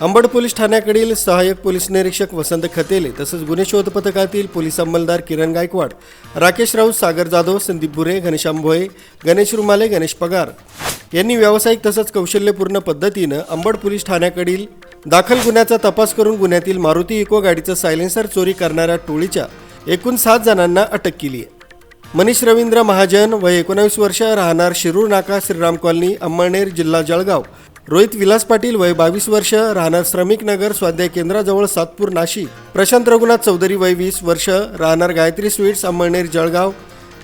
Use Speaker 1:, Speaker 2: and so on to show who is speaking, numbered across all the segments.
Speaker 1: Ambad police ठाण्याकडील सहाय्यक police निरीक्षक वसंत खतेले तसंच गुन्हे शोध पथकातील पोलीस अंमलदार किरण गायकवाड राकेश राऊत सागर जाधव संदीप बुरे घनश्याम भोये गणेश रुमाले गणेश पगार यांनी व्यावसायिक तसंच कौशल्यपूर्ण पद्धतीनं अंबड पोलीस ठाण्याकडील दाखल गुन्ह्याचा तपास करून गुन्ह्यातील मारुती इको गाडीचं सायलेन्सर चोरी करणाऱ्या टोळीच्या एकूण सात जणांना अटक केली आहे. मनीष रवींद्र महाजन वय एकोणावीस वर्ष राहणार शिरूर नाका श्रीराम कॉलनी अंमळनेर जिल्हा जळगाव रोहित विलास पाटील वय बावीस वर्ष राहणार श्रमिक नगर स्वाध्याय केंद्राजवळ सातपूर नाशिक. प्रशांत रघुनाथ चौधरी वय वीस वर्ष राहणार गायत्री स्वीट्स अंमळनेर जळगाव.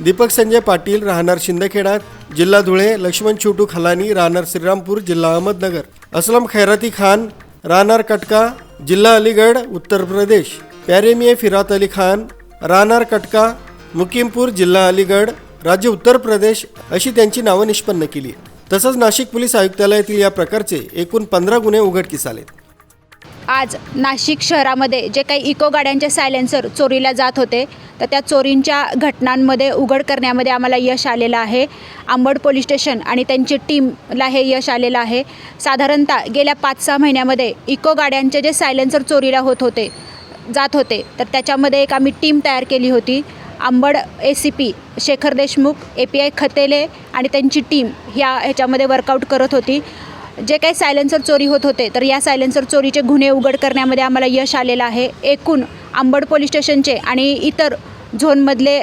Speaker 1: दीपक संजय पाटील राहणार शिंदखेडा. जिल्हा धुळे लक्ष्मण छोटू खलानी राहणार श्रीरामपूर जिल्हा अहमदनगर. असलम खैराती खान राहणार कटका. जिल्हा अलीगड उत्तर प्रदेश. प्यारेमिये फिरात अली खान राहणार कटका. मुकिमपूर जिल्हा अलीगड राज्य उत्तर प्रदेश अशी त्यांची नावं निष्पन्न केली आहे. तसंच नाशिक पोलीस आयुक्तालयातील या प्रकारचे एकूण पंधरा गुन्हे उघडकीस आले
Speaker 2: आज नाशिक शहरामध्ये जे काही इको गाड्यांचे सायलेन्सर चोरीला जात होते तर त्या चोरींच्या घटनांमध्ये उघड करण्यामध्ये आम्हाला यश आलेलं आहे. आंबड पोलीस स्टेशन आणि त्यांची टीमला हे यश आलेलं आहे. साधारणतः गेल्या पाच सहा महिन्यामध्ये इको गाड्यांचे जे सायलेन्सर चोरीला होत होते जात होते तर त्याच्यामध्ये एक आम्ही टीम तयार केली होती. Ambad A C P Shekhar Deshmukh A P I Khatele आणि त्यांची टीम ह्या ह्याच्यामध्ये वर्कआउट करत होती. जे काही सायलेन्सर चोरी होत होते तर या सायलेन्सर चोरीचे गुन्हे उघड करण्यामध्ये आम्हाला यश आलेलं आहे. एकूण आंबड पोलीस स्टेशनचे आणि इतर झोनमधले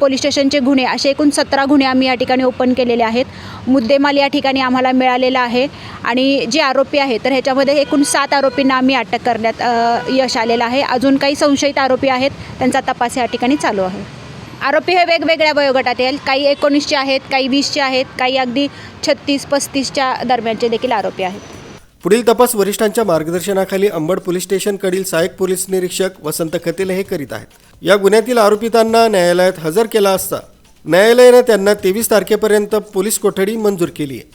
Speaker 2: पोलीस स्टेशनचे गुन्हे असे एकूण सतरा गुन्हे आम्ही या ठिकाणी ओपन केलेले आहेत. मुद्देमाल या ठिकाणी आम्हाला मिळालेला आहे. आणि जे आरोपी आहे तर ह्याच्यामध्ये एकूण सात आरोपींना आम्ही अटक करण्यात यश आलेलं आहे. अजून काही संशयित आरोपी आहेत त्यांचा तपास या ठिकाणी चालू आहे. आरोपी हे वेगवेगळ्या वयोगटात येईल. काही एकोणीसचे आहेत काही वीसचे आहेत काही अगदी छत्तीस पस्तीसच्या दरम्यानचे देखील आरोपी आहेत.
Speaker 1: पुढील तपास वरिष्ठांच्या मार्गदर्शनाखाली अंबड पोलीस स्टेशनकडील सहाय्यक पोलीस निरीक्षक वसंत खतेले हे करीत आहेत. या गुन्ह्यातील आरोपितांना न्यायालयात हजर केला असता न्यायालयानं त्यांना तेवीस तारखेपर्यंत पोलीस कोठडी मंजूर केली आहे.